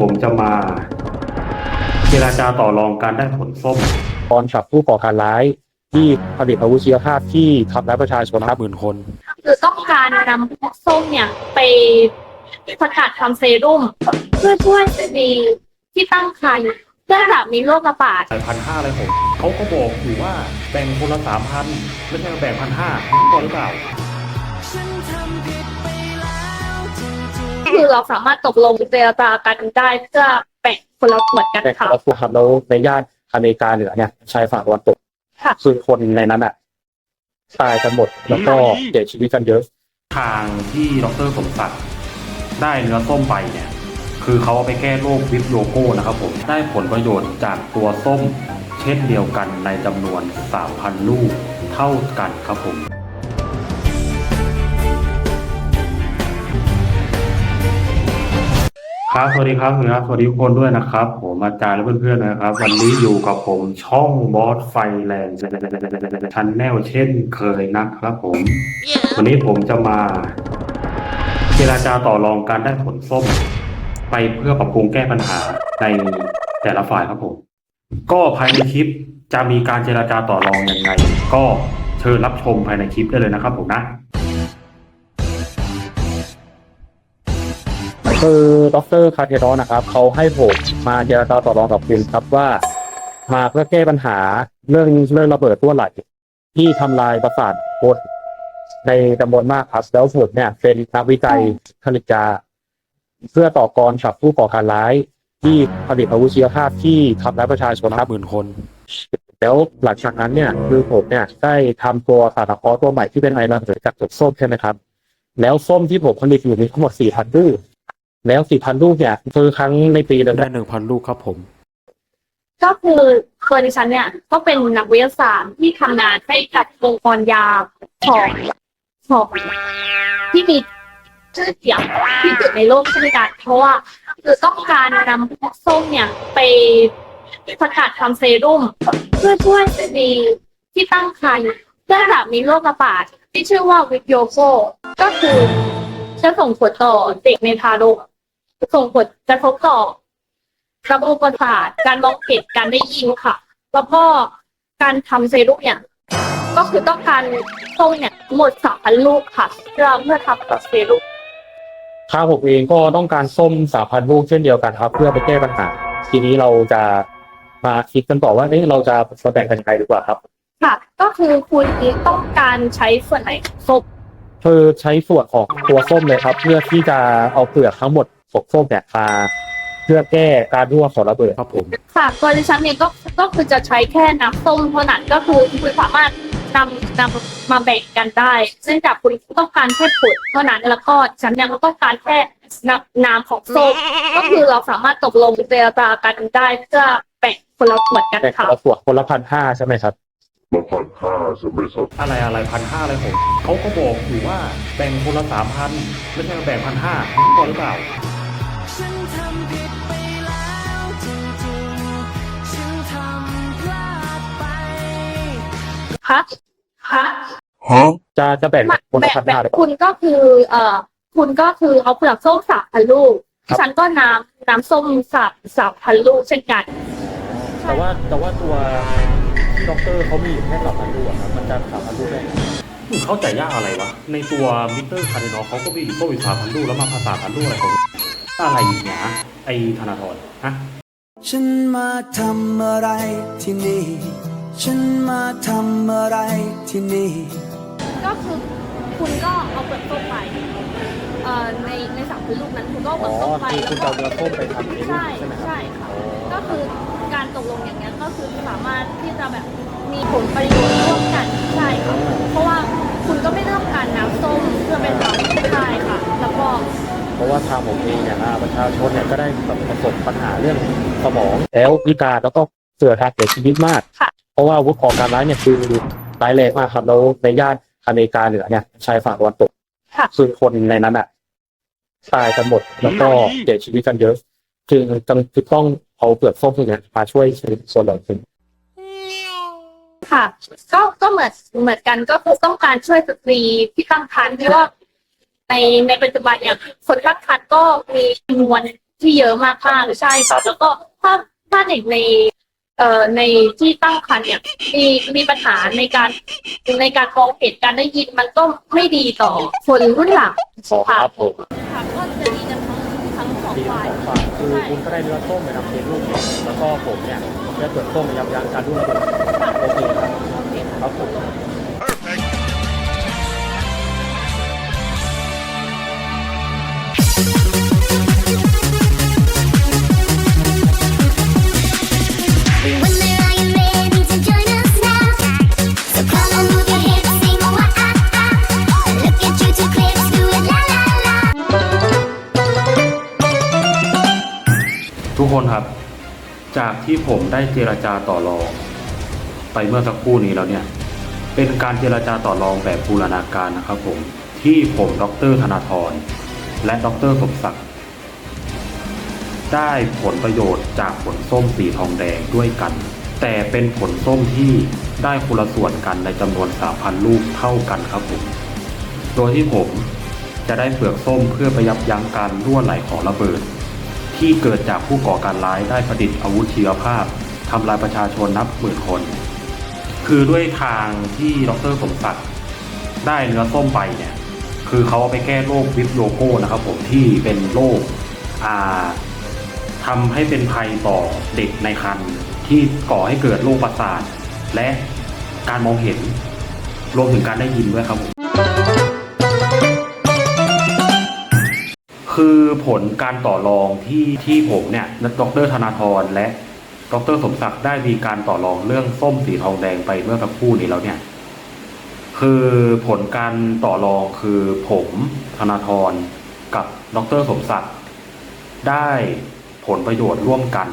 ผมจะมาเจราจาต่อรองการได้ผลส้มตอนจับผู้ก่อการร้าย ที่ผลิตอาวุธชีวภาพที่ทำร้ายประชาชนนับหมื่นคน คือต้องการนำส้มเนี่ยไปสกัดทำเซรุ่ม เพื่อช่วยสตรีที่ตั้งครรภ์เนื่องจากมีโรคระบาดสายพันห้าอะไรผมเขาก็บอกอยู่ว่าแบ่งคนละสามพันไม่ใช่แบ่งพันห้าพอหรือเปล่า คือเราสามารถตกลงเจรจากันได้เพื่อแบ่งคนละส่วนกันแต่ค่ะ เราตัวครับแล้วในย่านอเมริกาเหนือเนี่ยชายฝั่งตะวันตกค่ะ คือคนในนั้นอะตายกันหมดแล้วก็เสียชีวิตกันเยอะ ทางที่ดรสมศักดิ์ได้เนื้อส้มไปเนี่ย คือเขาเอาไปแก้โรควิปโยโก้นะครับผม ได้ผลประโยชน์จากตัวส้ม เช่นเดียวกันในจำนวน 3,000 ลูกเท่ากันครับผม ครับสวัสดีครับสวัสดีครับสวัสดีทุกคนด้วยนะครับ ผมอาจารย์และเพื่อนๆนะครับ วันนี้อยู่กับผมช่องบอสไฟแลนด์ชันแนลเช่นเคยนะครับผม วันนี้ผมจะมาเจราจาต่อรองการได้ผลส้ม ไปเพื่อปรับปรุงแก้ปัญหาในแต่ละฝ่ายครับผม ก็ภายในคลิปจะมีการเจราจาต่อรองยังไง ก็เชิญรับชมภายในคลิปได้เลยนะครับผมนะ คือดรคาเทรอนนะครับเขาให้ผมมาเจรจาต่อรองกับคุณครับว่า มาเพื่อแก้ปัญหาเรื่องเรื่องระเบิดตัวไหลที่ทำลายประสาทคนในจำนวนมากครับแล้วผมเนี่ย เป็นนักวิจัยผลิตยาเพื่อต่อกรกับผู้ก่อการร้าย ที่ผลิตอาวุธชีวภาพที่ทำร้ายประชาชนนับหมื่นคน แล้วหลังจากนั้นเนี่ยคือผมเนี่ยได้ทำตัวสารเคราะห์ตัวใหม่ที่เป็นไอระเหยจากตัวส้มใช่ไหมครับ แล้วส้มที่ผมผลิตอยู่มีทั้งหมด4 0 0 0ลูก แล้ว4,000ลูกเนี่ยคือครั้งในปีเดียวได้1,000ลูกครับผม ก็คือตัวดิฉันเนี่ยก็เป็นนักวิทยาศาสตร์ที่ทำงานให้กับองค์กรยาของของที่มีชื่อเสียงที่สุดในโลกเช่นกันเพราะว่าคือต้องการนำส้มเนี่ยไปสกัดทำเซรุ่ม เพื่อช่วยสตรีที่ตั้งครรภ์เนื่องจากมีโรคระบาดที่ชื่อว่าวิกโยโกก็คือจะส่งผลต่อเด็กในทารก ส่งผลกระทบต่อระบบประสาทการมองเห็นการได้ยินค่ะ แล้วก็การทำเซรุ่มเนี่ย ก็คือต้องการส้มเนี่ยหมดสามพันลูกค่ะเพื่อเพื่อทำเซรุ่มข้าวผมเองก็ต้องการส้ม3,000ลูกเช่นเดียวกันครับ เพื่อไปแก้ปัญหา ทีนี้เราจะมาคิดกันต่อว่าเอ๊ะเราจะมาแบ่งกันยังไงดีกว่าครับ ค่ะ ก็คือคุณต้องการใช้ส่วนไหนของส้มคือใช้ส่วนของตัวส้มเลยครับ เพื่อที่จะเอาเปลือกทั้งหมด ของส้มเนี่ยมาเพื่อแก้การรั่วของระเบิดครับผม ค่ะตัวดิฉันเนี่ยก็ก็คือจะใช้แค่น้ำส้มเท่านั้นก็คือคุณสามารถนำนำมาแบ่งกันได้ซึ่งจากคุณต้องการแค่ผลเท่านั้นแล้วก็ฉันยังต้องการแค่น้ำน้ำของส้มก็คือเราสามารถตกลงเจรจากันได้เพื่อแบ่งคนละส่วนกันแต่คนค่ะ ละส่วนคนละพันห้าใช่ไหมครับละพันห้าใช่ไหมครับอะไรอะไรพันห้าอะไรผมเขาก็บอกอยู่ว่าแบ่งคนละสามพันไม่ใช่แบ่งพันห้าพอหรือเปล่า คะคะจะจะแบ่งแบบคนแบละบพันแบห้าบเลยคุณก็คือ เอ่อ คุณก็คือเอาเปลือกส้มสามพันลูกครับ ฉันก็น้ำน้ำส้มสามสามพันลูกเช่นกัน แต่ว่าแต่ว่าตัวที่ด็อกเตอร์เขามีอยู่แค่สามพันลูกอะครับมันจะสามพันลูกได้ไงมึงเข้าใจยากอะไรวะ ในตัวมิเตอร์คาร์ดินอลเขาก็มีอยู่ก็มีสามพันลูกแล้วมาภาษาพันลูกอะไรของอะไรอีกเนี่ยฮะไอธนาธรฮะ ฉันมาทำอะไรที่นี่ ฉันมาทำอะไรที่นี่ ก็คือคุณก็เอาเปลือกส้มไปเอ่อในในสามพันลูกนั้นคุณก็เอาเปอ๋ลืออกส้มไปคือแล้วคุณก็จะเอาเนื้อส้มไปทำในรูปใช่ใช่ไหมครับใช่ค่ะอ๋อก็คือการตกลงอย่างเงี้ยก็คือสามารถที่จะแบบมีผลประโยชน์ร่วมกันใช่ค่ะเพราะว่าคุณก็ไม่ต้องการน้ำส้มเพื่อเป็นน้ำใช่ค่ะ แล้วก็เพราะว่าทางผมเองเนี่ยอ่าประชาชนเนี่ยก็ได้ประสบปัญหาเรื่องสมอง แล้วพิการแล้วก็เสื่อทางเสียชีวิตมาก ค่ะ เพราะว่าอาวุธก่อการร้ายเนี่ยคือร้ายแรงมากครับ แล้วในย่านอเมริกาเหนือเนี่ยชายฝั่งตะวันตกค่ะ คือคนในนั้นอะตายกันหมดแล้วก็เสียชีวิตกันเยอะจึงจึงคือต้องเอาเปลือกส้มพวกเนี้ยมาช่วยส่วนเหล่านี้ ค่ะ ก็ก็เหมือนเหมือนกันก็คือต้องการช่วยสตรีที่ตั้งครรภ์เพราะว่าในในปัจจุบันเนี่ยคนตั้งครรภ์ก็มีจำนวนที่เยอะมากมากๆใช่ค่ะแล้วก็ถ้าถ้าเด็กในเอ่อในที่ตั้งครรภ์เนี่ยมีมีปัญหาในการในการมองเห็นการได้ยินมันก็ไม่ดีต่อคนรุ่นหลังครับผมค่ะก็จะดีกันทั้งทั้งสองดีฝ่ายสองฝ่ายคือคุณก็ได้เนื้อส้มไปทำเค้กลูกเองแล้วก็ผมเนี่ยได้เปลือกส้มไปยับยั้งการรุ่นระเบิดโอเคครับโอเคค่ะ ครับผม คนครับ จากที่ผมได้เจรจาต่อรอง ไปเมื่อสักครู่นี้แล้วเนี่ย เป็นการเจรจาต่อรองแบบบูรณาการนะครับผม ที่ผมดรธนาธรและดรสมศักดิ์ได้ผลประโยชน์จากผลส้มสีทองแดงด้วยกัน แต่เป็นผลส้มที่ได้คนละส่วนกันในจำนวน 3,000 ลูกเท่ากันครับผม โดยที่ผมจะได้เปลือกส้มเพื่อไปยับยั้งการรั่วไหลของระเบิด ที่เกิดจากผู้ก่อการร้ายได้ประดิษฐ์อาวุธชีวภาพทำลายประชาชนนับหมื่นคน คือด้วยทางที่ดรสมศักดิ์ได้เนื้อส้มไปเนี่ย คือเขาเอาไปแก้โรควิปโยโก้นะครับผมที่เป็นโรคอ่าทำให้เป็นภัยต่อเด็กในครรภ์ที่ก่อให้เกิดโรคประสาทและการมองเห็นรวมถึงการได้ยินด้วยครับผม คือผลการต่อรองที่ที่ผมเนี่ยดรธนาธรและดรสมศักดิ์ได้มีการต่อรองเรื่องส้มสีทองแดงไปเมื่อสักครู่นี้แล้วเนี่ย คือผลการต่อรองคือผมธนาธรกับดรสมศักดิ์ได้ผลประโยชน์ร่วมกัน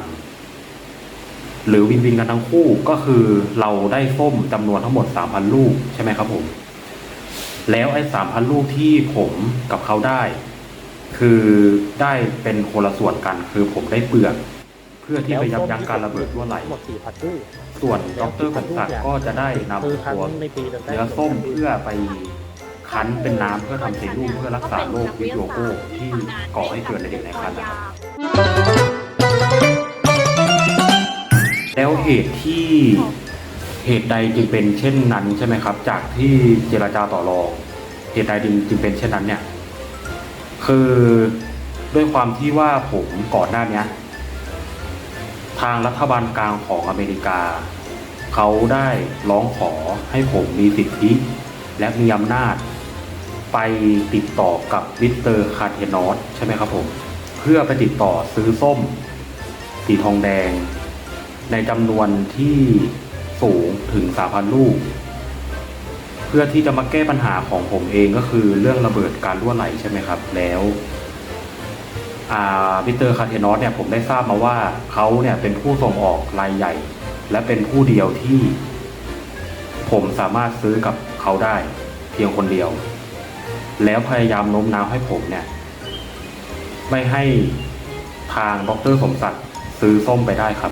หรือวินวินกันทั้งคู่ก็คือเราได้ส้มจำนวนทั้งหมด 3,000 ลูกใช่ไหมครับผม แล้วไอ้3,000 ลูกที่ผมกับเขาได้ คือได้เป็นคนละส่วนกันคือผมได้เปลือก เพื่อที่ไปยับยั้งการระเบิดรั่วไหล หมดสี่พันลูกส่วนดรสมศักดิ์ก็จะได้นำคือครั้งตัวในปีหนึ่งได้เนื้อส้มเพื่อไปคั้นเป็นน้ำเพื่อทำเซรุ่มเพื่อรักษาโรควิโยโก้ที่ก่อให้เกิดในเด็กในครรภ์นะครับ แล้วเหตุที่เหตุใดจึงเป็นเช่นนั้นใช่ไหมครับ จากที่เจรจาต่อรอง เหตุใดจึงจึงเป็นเช่นนั้นเนี่ย คือด้วยความที่ว่าผมก่อนหน้านี้ทางรัฐบาลกลางของอเมริกา เขาได้ร้องขอให้ผมมีสิทธิและมีอำนาจ ไปติดต่อกับวิสเตอร์คาเทนอสใช่ไหมครับผม เพื่อไปติดต่อซื้อส้ม สีทองแดง ในจำนวนที่สูงถึง 3,000 ลูก เพื่อที่จะมาแก้ปัญหาของผมเองก็คือเรื่องระเบิดการรั่วไหลใช่ไหมครับ แล้วอ่าวิเตอร์คาเทนอสเนี่ยผมได้ทราบมาว่าเขาเนี่ยเป็นผู้ส่งออกรายใหญ่ และเป็นผู้เดียวที่ ผมสามารถซื้อกับเขาได้เพียงคนเดียว แล้วพยายามโน้มน้าวให้ผมเนี่ย ไม่ให้ทางดรสมศักดิ์ซื้อส้มไปได้ครับ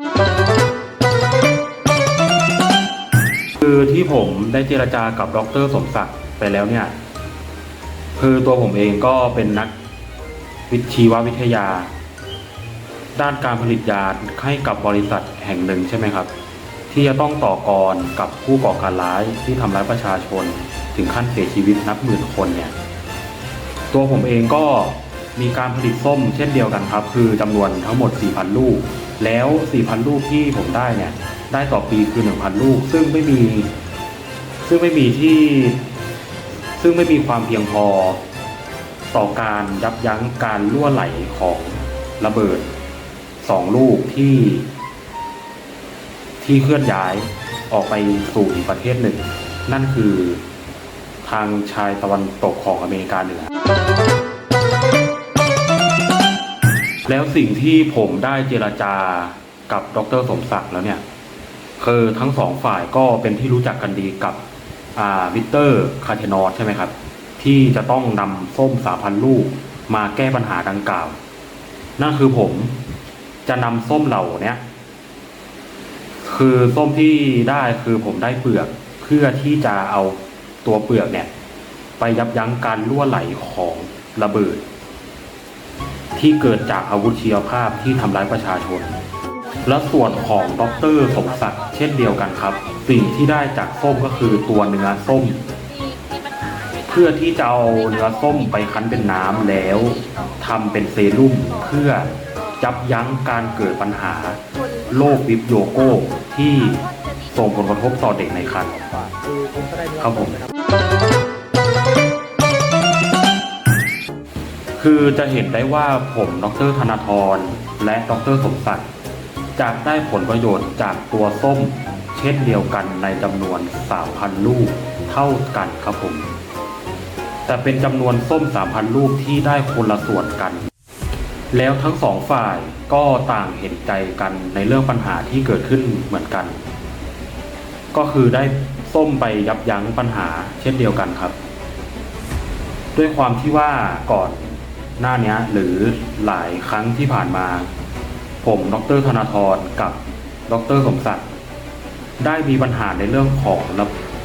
คือที่ผมได้เจรจากับดรสมศักดิ์ไปแล้วเนี่ย คือตัวผมเองก็เป็นนักวิชีววิทยา ด้านการผลิตยาให้กับบริษัทแห่งหนึ่งใช่ไหมครับ ที่จะต้องต่อกรกับผู้ก่อการร้ายที่ทำร้ายประชาชน ถึงขั้นเสียชีวิตนับหมื่นคนเนี่ย ตัวผมเองก็มีการผลิตส้มเช่นเดียวกันครับ คือจำนวนทั้งหมด 4,000 ลูก แล้ว 4,000 ลูกที่ผมได้เนี่ย ได้ต่อปีคือ 1,000 ลูก ซึ่งไม่มี ซึ่งไม่มีที่ ซึ่งไม่มีความเพียงพอ ต่อการยับยั้งการรั่วไหลของระเบิดสองลูกที่ ที่เคลื่อนย้ายออกไปสู่อีกประเทศหนึ่ง นั่นคือทางชายตะวันตกของอเมริกาเหนือ แล้วสิ่งที่ผมได้เจรจากับดรสมศักดิ์แล้วเนี่ย คือทั้งสองฝ่ายก็เป็นที่รู้จักกันดีกับวิเตอร์คาเทนอสใช่ไหมครับ ที่จะต้องนำส้มสามพันลูกมาแก้ปัญหาดังกล่าว นั่นคือผมจะนำส้มเหล่านี้คือส้มที่ได้คือผมได้เปลือกเพื่อที่จะเอาตัวเปลือกเนี่ย ไปยับยั้งการรั่วไหลของระเบิด ที่เกิดจากอาวุธชีวภาพที่ทำร้ายประชาชน และส่วนของดรสมศักดิ์เช่นเดียวกันครับ สิ่งที่ได้จากส้มก็คือตัวเนื้อส้ม เพื่อที่จะเอาเนื้อส้มไปคั้นเป็นน้ำแล้วทำเป็นเซรุ่มเพื่อยับยั้งการเกิดปัญหาโรควิบโยโก้ที่ส่งผลกระทบต่อเด็กในครรภ์ครับผม คือจะเห็นได้ว่าผมดรธนาธรและดรสมศักดิ์จะได้ผลประโยชน์จากตัวส้ม เช่นเดียวกันในจำนวน 3,000 ลูกเท่ากันครับผม แต่เป็นจำนวนส้ม 3,000 ลูกที่ได้คนละส่วนกัน แล้วทั้งสองฝ่ายก็ต่างเห็นใจกันในเรื่องปัญหาที่เกิดขึ้นเหมือนกัน ก็คือได้ส้มไปยับยั้งปัญหาเช่นเดียวกันครับ ด้วยความที่ว่าก่อน หน้าเนี้ยหรือหลายครั้งที่ผ่านมา ผมดรธนาธรกับดรสมศักดิ์ได้มีปัญหาในเรื่องของ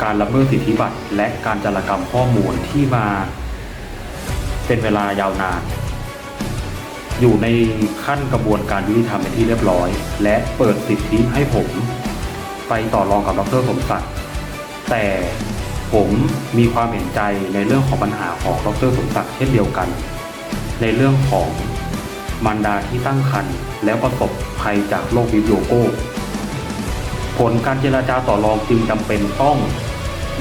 การละเมิดสิทธิบัตรและการจารกรรมข้อมูลที่มา เป็นเวลายาวนาน อยู่ในขั้นกระบวนการยุติธรรมเป็นที่เรียบร้อย และเปิดสิทธิให้ผม ไปต่อรองกับดรสมศักดิ์แต่ผมมีความเห็นใจในเรื่องของปัญหาของดรสมศักดิ์เช่นเดียวกัน ในเรื่องของมารดาที่ตั้งครรภ์แล้วประสบภัยจากโรควิบโยโก้ผลการเจราจาต่อรองจึงจำเป็นต้อง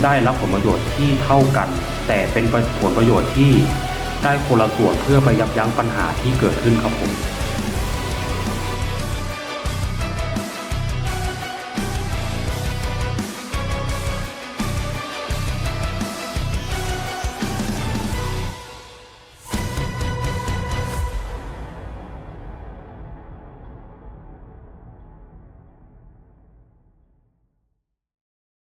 ได้รับผลประโยชน์ที่เท่ากัน แต่เป็นผลประโยชน์ที่ได้คนละส่วนเพื่อไปยับยั้งปัญหาที่เกิดขึ้นครับผม